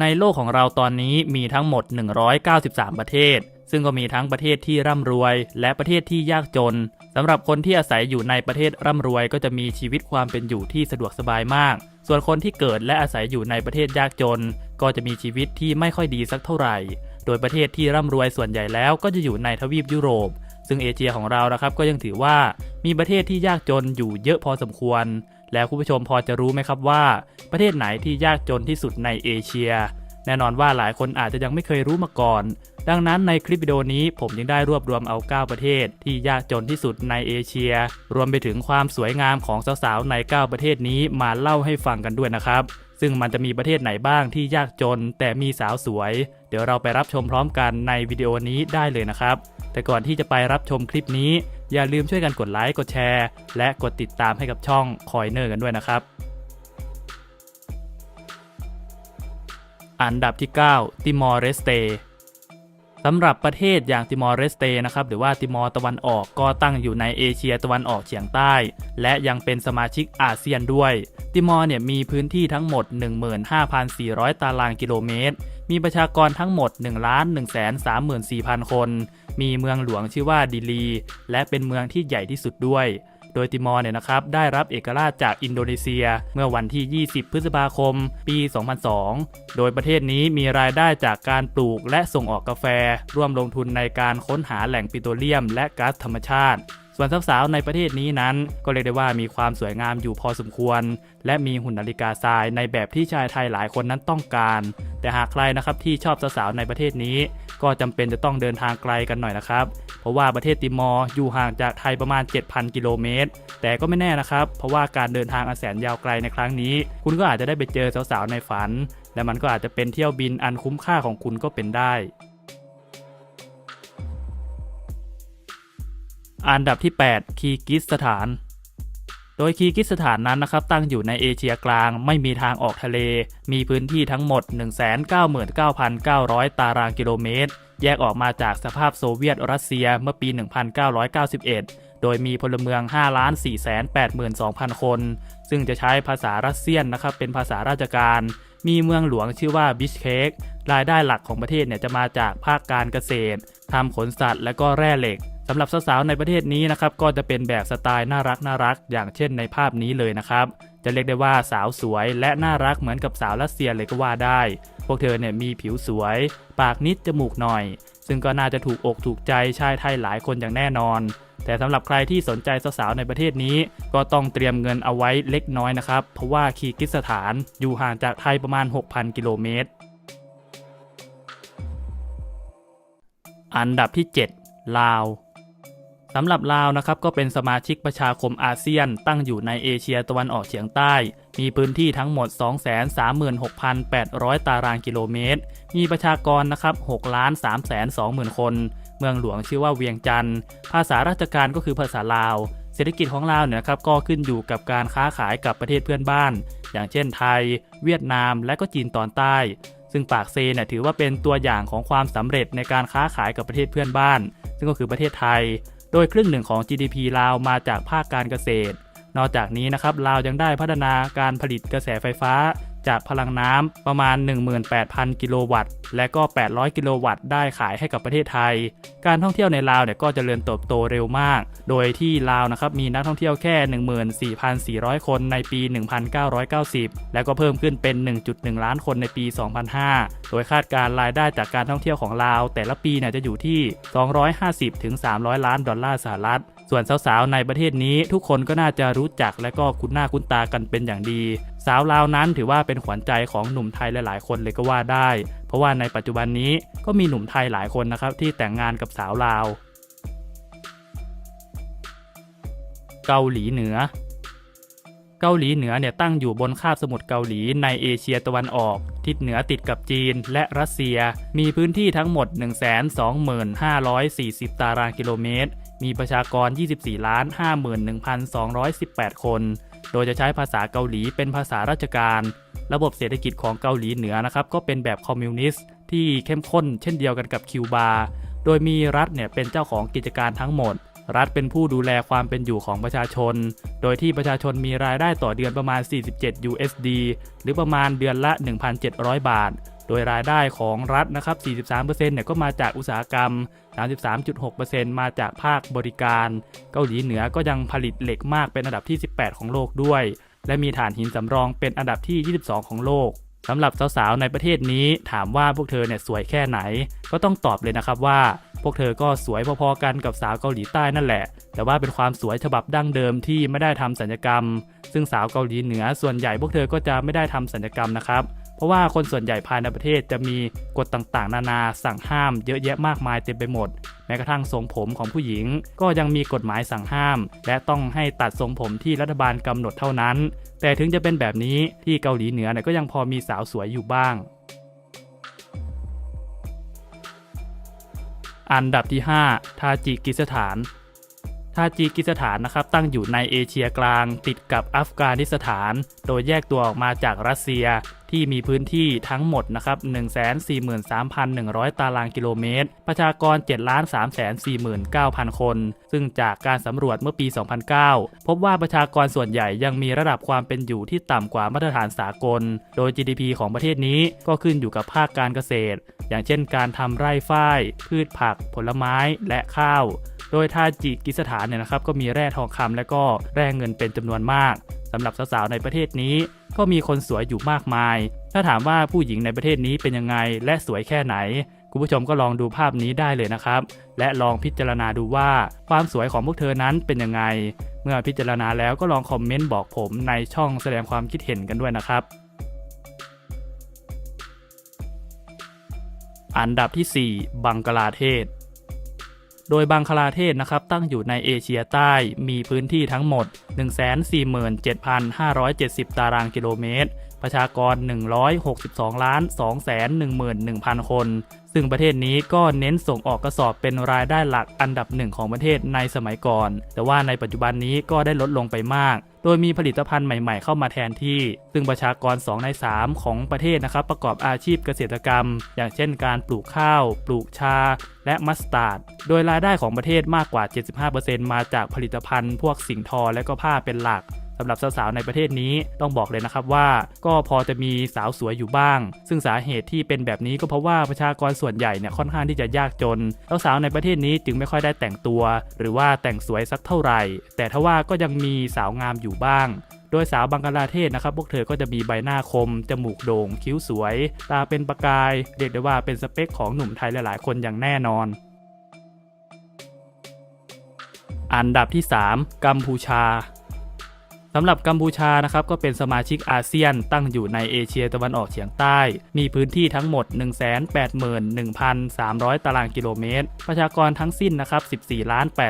ในโลกของเราตอนนี้มีทั้งหมด 193 ประเทศ ซึ่งก็มีทั้งประเทศที่ร่ำรวย และประเทศที่ยากจนสำหรับคนที่อาศัยอยู่ในประเทศร่ำรวยก็จะมีชีวิตความเป็นอยู่ที่สะดวกสบายมาก ส่วนคนที่เกิดและอาศัยอยู่ในประเทศยากจน ก็จะมีชีวิตที่ไม่ค่อยดีสักเท่าไหร่ โดยประเทศที่ร่ำรวยส่วนใหญ่แล้วก็จะอยู่ในทวีปยุโรป ซึ่งเอเชียของเรานะครับก็ยังถือว่า มีประเทศที่ยากจนอยู่เยอะพอสมควร แล้วคุณผู้ชมพอจะรู้ไหมครับว่า ประเทศไหนที่ยากจนที่สุดในเอเชีย แน่นอนว่าหลายคนอาจจะยังไม่เคยรู้มาก่อน ดังนั้นในคลิปวิดีโอนี้ผมยังได้รวบรวมเอา 9 ประเทศที่ยากจนที่สุดในเอเชีย รวมไปถึงความสวยงามของสาวๆใน 9 ประเทศนี้มาเล่าให้ฟังกันด้วยนะครับซึ่งมันจะมีประเทศไหนบ้างที่ยากจนแต่มีสาวสวย เดี๋ยวเราไปรับชมพร้อมกันในวิดีโอนี้ได้เลยนะครับ แต่ก่อนที่จะไปรับชมคลิปนี้ อย่าลืมช่วยกันกดไลค์กดแชร์ และกดติดตามให้กับช่องคอยเนอร์กันด้วยนะครับ อันดับที่ 9 ติมอร์เรสเตสำหรับประเทศอย่างติมอร์เรสเตนะครับหรือว่าติมอร์ตะวันออกก็ตั้งอยู่ในเอเชียตะวันออกเฉียงใต้ และยังเป็นสมาชิกอาเซียนด้วย ติมอร์เนี่ยมีพื้นที่ทั้งหมด 15,400 ตารางกิโลเมตร มีประชากรทั้งหมด 1 1 3 4 0 0 0 คน มีเมืองหลวงชื่อว่าดิลี และเป็นเมืองที่ใหญ่ที่สุดด้วย โดยติมอร์เนี่ยนะครับได้รับเอกราชจากอินโดนีเซีย เมื่อวันที่ 20 พฤษภาคม ปี 2002 โดยประเทศนี้มีรายได้จากการปลูกและส่งออกกาแฟ ร่วมลงทุนในการค้นหาแหล่งปิโตรเลียม และก๊าซธรรมชาติ วนสาวๆในประเทศนี้นั้น ก็เรียกได้ว่ามีความสวยงามอยู่พอสมควร และมีหุ่นนาฬิกาทรายในแบบที่ชายไทยหลายคนนั้นต้องการ แต่หากใครนะครับที่ชอบสาวๆในประเทศนี้ ก็จำเป็นจะต้องเดินทางไกลกันหน่อยนะครับ เพราะว่าประเทศติมอร์อยู่ห่างจากไทยประมาณ 7,000 กิโลเมตร แต่ก็ไม่แน่นะครับ เพราะว่าการเดินทางอันแสนยาวไกลในครั้งนี้ คุณก็อาจจะได้ไปเจอสาวๆในฝัน และมันก็อาจจะเป็นเที่ยวบินอันคุ้มค่าของคุณก็เป็นได้ อันดับที่ 8 คีกิสถาน โดยคีกิสถานนั้นนะครับตั้งอยู่ในเอเชียกลางไม่มีทางออกทะเล มีพื้นที่ทั้งหมด 199,900 ตารางกิโลเมตร แยกออกมาจากสภาพโซเวียตรัสเซียเมื่อปี 1991 โดยมีพลเมือง 5,482,000 คน ซึ่งจะใช้ภาษารัสเซียนนะครับเป็นภาษาราชการ มีเมืองหลวงชื่อว่าบิชเคกรายได้หลักของประเทศเนี่ยจะมาจากภาคการเกษตรทำขนสัตว์และก็แร่เหล็ก สำหรับสาวๆในประเทศนี้นะครับก็จะเป็นแบบสไตล์น่ารักน่ารักอย่างเช่นในภาพนี้เลยนะครับ จะเรียกได้ว่าสาวสวยและน่ารักเหมือนกับสาวรัสเซียเลยก็ว่าได้ พวกเธอเนี่ยมีผิวสวย ปากนิดจมูกหน่อย ซึ่งก็น่าจะถูกอกถูกใจชายไทยหลายคนอย่างแน่นอน แต่สำหรับใครที่สนใจสาวๆในประเทศนี้ ก็ต้องเตรียมเงินเอาไว้เล็กน้อยนะครับเพราะว่าคีร์กิสถานอยู่ห่างจากไทยประมาณ 6,000 กิโลเมตรอันดับที่ 7 ลาว สำหรับลาวนะครับก็เป็นสมาชิกประชาคมอาเซียน ตั้งอยู่ในเอเชียตะวันออกเฉียงใต้ มีพื้นที่ทั้งหมด 236,800 ตารางกิโลเมตร มีประชากรนะครับ6ล้าน3แสน20,000 คน เมืองหลวงชื่อว่าเวียงจันทร์ภาษาราชการก็คือภาษาลาว เศรษฐกิจของลาวเนี่ยนะครับก็ขึ้นอยู่กับการค้าขายกับประเทศเพื่อนบ้าน อย่างเช่นไทย เวียดนามและก็จีนตอนใต้ ซึ่งปากเซเนี่ยถือว่าเป็นตัวอย่างของความสำเร็จในการค้าขายกับประเทศเพื่อนบ้าน ซึ่งก็คือประเทศไทย โดยครึ่งหนึ่งของ GDP ลาวมาจากภาคการเกษตร นอกจากนี้นะครับลาวยังได้พัฒนาการผลิตกระแสไฟฟ้า จากพลังน้ำประมาณ 18,000 กิโลวัตต์ และก็ 800 กิโลวัตต์ได้ขายให้กับประเทศไทย การท่องเที่ยวในลาวเนี่ยก็จเจริญเติบโตเร็วมาก โดยที่ลาวนะครับมีนักท่องเที่ยวแค่ 14,400 คนในปี 1990 แล้วก็เพิ่มขึ้นเป็น 1.1 ล้านคนในปี 2005 โดยคาดการรายได้จากการท่องเที่ยวของลาว แต่ละปีเนี่ยจะอยู่ที่ 250-300 ล้านดอลลาร์สหรัฐส่วนสาวๆ ในประเทศนี้ทุกคนก็น่าจะรู้จักและก็คุ้นหน้าคุ้นตากันเป็นอย่างดี สาวลาวนั้นถือว่าเป็นขวัญใจของหนุ่มไทยหลายๆ คนเลยก็ว่าได้ เพราะว่าในปัจจุบันนี้ก็มีหนุ่มไทยหลายคนนะครับที่แต่งงานกับสาวลาว เกาหลีเหนือ เกาหลีเหนือเนี่ยตั้งอยู่บนคาบสมุทรเกาหลีในเอเชียตะวันออก ทิศเหนือติดกับจีนและรัสเซีย มีพื้นที่ทั้งหมด 125,400ตารางกิโลเมตร มีประชากร 24,51,218 คน โดยจะใช้ภาษาเกาหลีเป็นภาษาราชการ ระบบเศรษฐกิจของเกาหลีเหนือนะครับก็เป็นแบบคอมมิวนิสต์ที่เข้มข้นเช่นเดียวกันกับคิวบา โดยมีรัฐเนี่ยเป็นเจ้าของกิจการทั้งหมด รัฐเป็นผู้ดูแลความเป็นอยู่ของประชาชน โดยที่ประชาชนมีรายได้ต่อเดือนประมาณ 47 USD หรือประมาณเดือนละ 1,700 บาท โดยรายได้ของรัฐนะครับ 43%เนี่ยก็มาจากอุตสาหกรรม 33.6%มาจากภาคบริการ เกาหลีเหนือก็ยังผลิตเหล็กมากเป็นอันดับที่ 18 ของโลกด้วย และมีถ่านหินสำรองเป็นอันดับที่ 22 ของโลกสำหรับสาวๆในประเทศนี้ถามว่าพวกเธอเนี่ยสวยแค่ไหน ก็ต้องตอบเลยนะครับว่า พวกเธอก็สวยพอๆกันกับสาวเกาหลีใต้นั่นแหละ แต่ว่าเป็นความสวยฉบับดั้งเดิมที่ไม่ได้ทำสัญญกรรม ซึ่งสาวเกาหลีเหนือส่วนใหญ่พวกเธอก็จะไม่ได้ทำสัญญกรรมนะครับเพราะว่าคนส่วนใหญ่ภายในประเทศจะมีกฎต่างๆ นานาสั่งห้ามเยอะแยะมากมายเต็มไปหมด แม้กระทั่งทรงผมของผู้หญิง ก็ยังมีกฎหมายสั่งห้าม และต้องให้ตัดทรงผมที่รัฐบาลกำหนดเท่านั้น แต่ถึงจะเป็นแบบนี้ที่เกาหลีเหนือเนี่ยก็ยังพอมีสาวสวยอยู่บ้าง อันดับที่ 5 ทาจิกิสถาน ทาจิกิสถานนะครับตั้งอยู่ในเอเชียกลางติดกับอัฟกานิสถาน โดยแยกตัวออกมาจากรัสเซีย ที่มีพื้นที่ทั้งหมดนะครับ 143,100 ตารางกิโลเมตร ประชากร 7,349,000 คน ซึ่งจากการสำรวจเมื่อปี 2009 พบว่าประชากรส่วนใหญ่ยังมีระดับความเป็นอยู่ที่ต่ำกว่ามาตรฐานสากล โดย GDP ของประเทศนี้ก็ขึ้นอยู่กับภาคการเกษตร อย่างเช่นการทำไร่ฝ้าย พืชผัก ผลไม้ และข้าว โดยทาจิกิสถานเนี่ยนะครับก็มีแร่ทองคำและก็แร่เงินเป็นจำนวนมาก สำหรับสาวๆในประเทศนี้ ก็มีคนสวยอยู่มากมาย ถ้าถามว่าผู้หญิงในประเทศนี้เป็นยังไงและสวยแค่ไหน คุณผู้ชมก็ลองดูภาพนี้ได้เลยนะครับ และลองพิจารณาดูว่าความสวยของพวกเธอนั้นเป็นยังไง เมื่อพิจารณาแล้วก็ลองคอมเมนต์บอกผมในช่องแสดงความคิดเห็นกันด้วยนะครับอันดับที่ 4 บังกลาเทศ โดยบังคลาเทศนะครับตั้งอยู่ในเอเชียใต้ มีพื้นที่ทั้งหมด 147,570 ตารางกิโลเมตร ประชากร 162 ล้าน 211,000 คน ซึ่งประเทศนี้ก็เน้นส่งออกกระสอบเป็นรายได้หลักอันดับหนึ่งของประเทศในสมัยก่อน แต่ว่าในปัจจุบันนี้ก็ได้ลดลงไปมาก โดยมีผลิตภัณฑ์ใหม่ๆเข้ามาแทนที่ ซึ่งประชากร 2 ใน 3 ของประเทศนะครับประกอบอาชีพเกษตรกรรม อย่างเช่นการปลูกข้าว ปลูกชา และมัสตาร์ด โดยรายได้ของประเทศมากกว่า 75%มาจากผลิตภัณฑ์ พวกสิ่งทอและก็ผ้าเป็นหลัก สำหรับสาวๆในประเทศนี้ต้องบอกเลยนะครับว่า ก็พอจะมีสาวสวยอยู่บ้าง ซึ่งสาเหตุที่เป็นแบบนี้ก็เพราะว่าประชากรส่วนใหญ่เนี่ยค่อนข้างที่จะยากจนสาวๆในประเทศนี้จึงไม่ค่อยได้แต่งตัว หรือว่าแต่งสวยสักเท่าไหร่ แต่ทว่าก็ยังมีสาวงามอยู่บ้างโดยสาวบังกลาเทศนะครับ พวกเธอก็จะมีใบหน้าคม จมูกโด่ง คิ้วสวย ตาเป็นประกาย เรียกได้ว่าเป็นสเปคของหนุ่มไทยหลายๆ คนอย่างแน่นอน อันดับที่ 3 กัมพูชา สำหรับกัมพูชานะครับก็เป็นสมาชิกอาเซียนตั้งอยู่ในเอเชียตะวันออกเฉียงใต้ มีพื้นที่ทั้งหมด 181,300 ตารางกิโลเมตร ประชากรทั้งสิ้นนะครับ14ล้าน8 5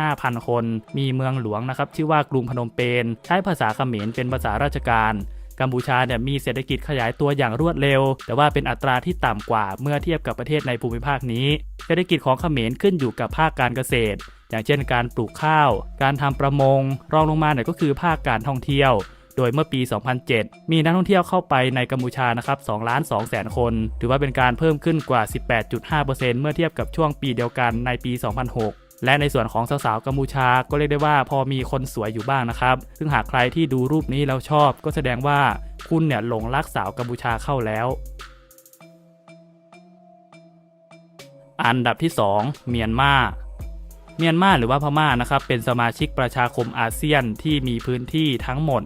0 0 0 คน มีเมืองหลวงนะครับชื่อว่ากรุงพนมเปญใช้ภาษาเขมรเป็นภาษาราชการกัมพูชาเนี่ยมีเศรษฐกิจขยายตัวอย่างรวดเร็ว แต่ว่าเป็นอัตราที่ต่ำกว่าเมื่อเทียบกับประเทศในภูมิภาคนี้ เศรษฐกิจของเขมรขึ้นอยู่กับภาคการเกษตร อย่างเช่นการปลูกข้าว การทำประมง รองลงมาเนี่ยก็คือภาคการท่องเที่ยว โดยเมื่อปี 2007 มีนักท่องเที่ยวเข้าไปในกัมพูชานะครับ2ล้าน2แสนคน ถือว่าเป็นการเพิ่มขึ้นกว่า 18.5%เมื่อเทียบกับช่วงปีเดียวกันในปี 2006และในส่วนของสาวๆกัมพูชาก็เรียกได้ว่าพอมีคนสวยอยู่บ้างนะครับ ซึ่งหากใครที่ดูรูปนี้แล้วชอบ ก็แสดงว่าคุณเนี่ยหลงรักสาวกัมพูชาเข้าแล้ว อันดับที่ 2 เมียนมา เมียนมาหรือว่าพม่านะครับเป็นสมาชิกประชาคมอาเซียนที่มีพื้นที่ทั้งหมด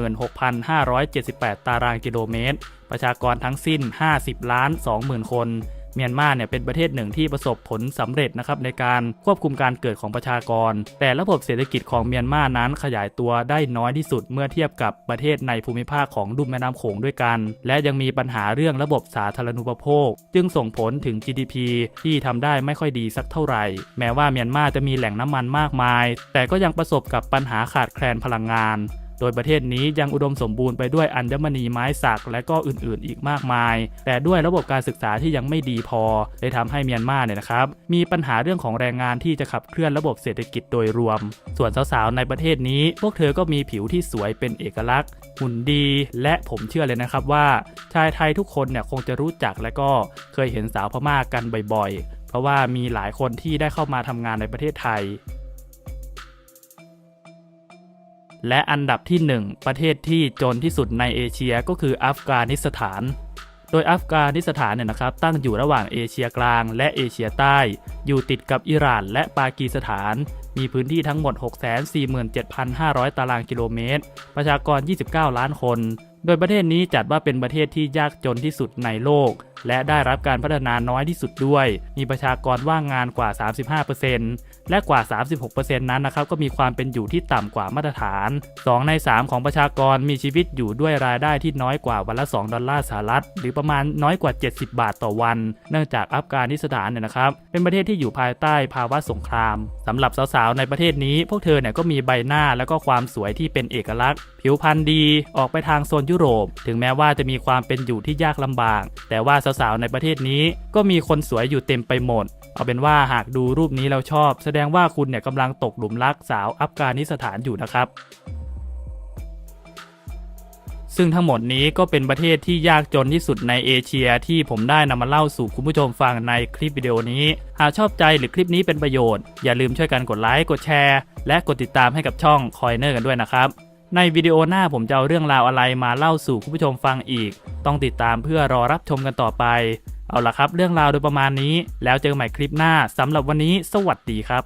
676,578 ตารางกิโลเมตร ประชากรทั้งสิ้น 50 ล้าน 20,000 คน เมียนมาเนี่ยเป็นประเทศหนึ่งที่ประสบผลสำเร็จนะครับในการควบคุมการเกิดของประชากร แต่ระบบเศรษฐกิจของเมียนมานั้นขยายตัวได้น้อยที่สุดเมื่อเทียบกับประเทศในภูมิภาคของลุ่มแม่น้ำโขงด้วยกัน และยังมีปัญหาเรื่องระบบสาธารณูปโภค จึงส่งผลถึง GDP ที่ทำได้ไม่ค่อยดีสักเท่าไหร่ แม้ว่าเมียนมาจะมีแหล่งน้ำมันมากมาย แต่ก็ยังประสบกับปัญหาขาดแคลนพลังงาน โดยประเทศนี้ยังอุดมสมบูรณ์ไปด้วยอัญมณีไม้สักและก็อื่นๆ อีกมากมาย แต่ด้วยระบบการศึกษาที่ยังไม่ดีพอเลยทำให้เมียนมาเนี่ยนะครับ มีปัญหาเรื่องของแรงงานที่จะขับเคลื่อนระบบเศรษฐกิจโดยรวม ส่วนสาวๆในประเทศนี้ พวกเธอก็มีผิวที่สวยเป็นเอกลักษณ์ หุ่นดี และผมเชื่อเลยนะครับว่า ชายไทยทุกคนเนี่ยคงจะรู้จักและก็เคยเห็นสาวพม่ากันบ่อยๆ เพราะว่ามีหลายคนที่ได้เข้ามาทำงานในประเทศไทย และอันดับที่ 1 ประเทศที่จนที่สุดในเอเชียก็คืออัฟกานิสถาน โดยอัฟกานิสถานเนี่ยนะครับตั้งอยู่ระหว่างเอเชียกลาง และเอเชียใต้ อยู่ติดกับอิหร่าน และปากีสถาน มีพื้นที่ทั้งหมด 647,500 ตารางกิโลเมตร ประชากร 29 ล้านคน โดยประเทศนี้จัดว่าเป็นประเทศที่ยากจนที่สุดในโลก และได้รับการพัฒนาน้อยที่สุดด้วย มีประชากรว่างงานกว่า 35% และกว่า 36%นั้นนะครับก็มีความเป็นอยู่ที่ต่ำกว่ามาตรฐาน 2 ใน 3 ของประชากรมีชีวิตอยู่ด้วยรายได้ที่น้อยกว่าวันละ 2 ดอลลาร์สหรัฐ หรือประมาณน้อยกว่า 70 บาทต่อวัน เนื่องจากอัฟกานิสถานเนี่ยนะครับ เป็นประเทศที่อยู่ภายใต้ภาวะสงครามสำหรับสาวๆในประเทศนี้ พวกเธอเนี่ยก็มีใบหน้าและก็ความสวยที่เป็นเอกลักษณ์ ผิวพรรณดีออกไปทางโซนยุโรป ถึงแม้ว่าจะมีความเป็นอยู่ที่ยากลำบาก แต่ว่าสาวๆในประเทศนี้ก็มีคนสวยอยู่เต็มไปหมด เอาเป็นว่าหากดูรูปนี้แล้วชอบ แสดงว่าคุณเนี่ยกำลังตกหลุมรักสาวอัฟกานิสถานอยู่นะครับ ซึ่งทั้งหมดนี้ก็เป็นประเทศที่ยากจนที่สุดในเอเชียที่ผมได้นำมาเล่าสู่คุณผู้ชมฟังในคลิปวิดีโอนี้ หากชอบใจหรือคลิปนี้เป็นประโยชน์ อย่าลืมช่วยกันกดไลค์กดแชร์ และกดติดตามให้กับช่องคอยเนอร์กันด้วยนะครับในวิดีโอหน้าผมจะเอาเรื่องราวอะไรมาเล่าสู่คุณผู้ชมฟังอีก ต้องติดตามเพื่อรอรับชมกันต่อไป เอาละครับ เรื่องราวโดยประมาณนี้ แล้วเจอกันใหม่คลิปหน้าสำหรับวันนี้ สวัสดีครับ